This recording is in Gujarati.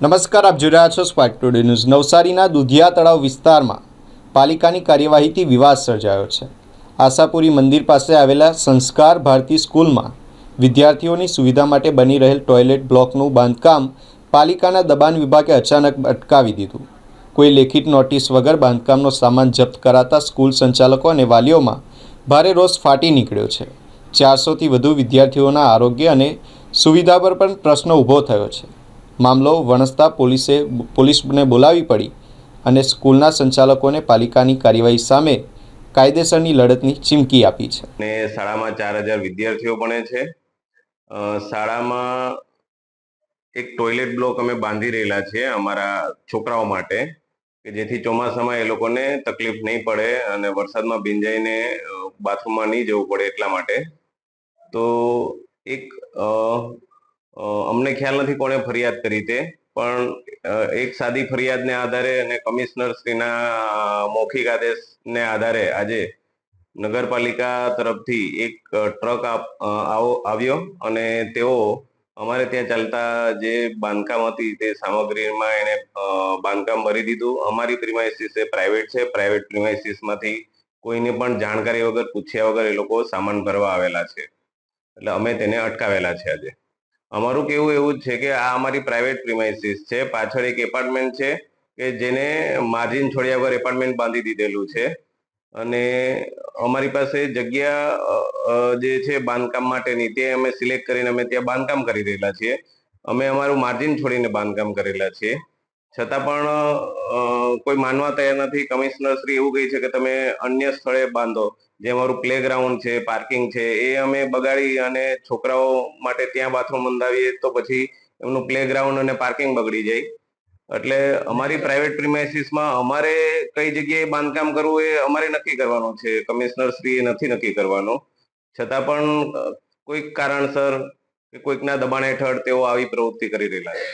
નમસ્કાર, આપ જોઈ રહ્યા છો સ્પાર્ક ટુડે ન્યૂઝ. નવસારીના દુધિયા તળાવ વિસ્તારમાં પાલિકાની કાર્યવાહીથી વિવાદ સર્જાયો છે. આશાપુરી મંદિર પાસે આવેલા સંસ્કાર ભારતી સ્કૂલમાં વિદ્યાર્થીઓની સુવિધા માટે બની રહેલ ટોયલેટ બ્લોકનું બાંધકામ પાલિકાના દબાણ વિભાગે અચાનક અટકાવી દીધું. કોઈ લેખિત નોટિસ વગર બાંધકામનો સામાન જપ્ત કરાતા સ્કૂલ સંચાલકો અને વાલીઓમાં ભારે રોષ ફાટી નીકળ્યો છે. ચારસોથી વધુ વિદ્યાર્થીઓના આરોગ્ય અને સુવિધા પર પણ પ્રશ્ન ઊભો થયો છે. મામલો વણસતા પોલીસે પોલીસને બોલાવી પડી અને સ્કૂલના સંચાલકોને પાલિકાની કાર્યવાહી સામે કાયદેસરની લડતની ચીમકી આપી છે. ને શાળામાં ચાર હજાર વિદ્યાર્થીઓ ભણે છે. શાળામાં એક ટોયલેટ બ્લોક અમે બાંધી રહેલા છે અમારા છોકરાઓ માટે, કે જેથી ચોમાસામાં એ લોકોને તકલીફ નહીં પડે અને વરસાદમાં ભીંજાઈને બાથરૂમમાં નહીં જવું પડે એટલા માટે. તો એક અમને ખ્યાલ નથી કોણે ફરિયાદ કરી તે, પણ એક સાદી ફરિયાદને આધારે અને કમિશનર શ્રીના મૌખિક આદેશને આધારે આજે નગરપાલિકા તરફથી એક ટ્રક આવો- આવ્યો અને તેઓ અમારે ત્યાં ચાલતા જે બાંધકામ હતી તે સામગ્રીમાં એને બાંધકામ ભરી દીધું. અમારી પ્રિમાઇસીસ એ પ્રાઇવેટ છે. પ્રાઇવેટ પ્રિમાઇસીસમાંથી કોઈને પણ જાણકારી વગર, પૂછ્યા વગર એ લોકો સામાન ભરવા આવેલા છે. એટલે અમે તેને અટકાવેલા છે આજે. અમારું કેવું એવું છે કે આ અમારી પ્રાઇવેટ પ્રિમાઇસીસ છે. પાછળ એક એપાર્ટમેન્ટ છે કે જેને માર્જિન છોડ્યા વગર એપાર્ટમેન્ટ બાંધી દીધેલું છે. અને અમારી પાસે જગ્યા જે છે બાંધકામ માટેની, તે અમે સિલેક્ટ કરીને અમે ત્યાં બાંધકામ કરી રહેલા છીએ. અમે અમારું માર્જિન છોડીને બાંધકામ કરેલા છીએ. છતાં પણ કોઈ માનવા તૈયાર નથી. કમિશનર શ્રી એવું કહે છે કે તમે અન્ય સ્થળે બાંધો. જે અમારું પ્લે ગ્રાઉન્ડ છે પાર્કિંગ છે, એ અમે બગાડી અને છોકરાઓ માટે ત્યાં બાથરૂમ બંધાવીએ તો પછી એમનું પ્લે ગ્રાઉન્ડ અને પાર્કિંગ બગડી જાય. એટલે અમારી પ્રાઇવેટ પ્રિમાઇસીસમાં અમારે કઈ જગ્યાએ બાંધકામ કરવું એ અમારે નક્કી કરવાનું છે. કમિશનર શ્રી એ નથી નક્કી કરવાનું. છતાં પણ કોઈક કારણસર કે કોઈકના દબાણ હેઠળ તેઓ આવી પ્રવૃત્તિ કરી રહેલા છે.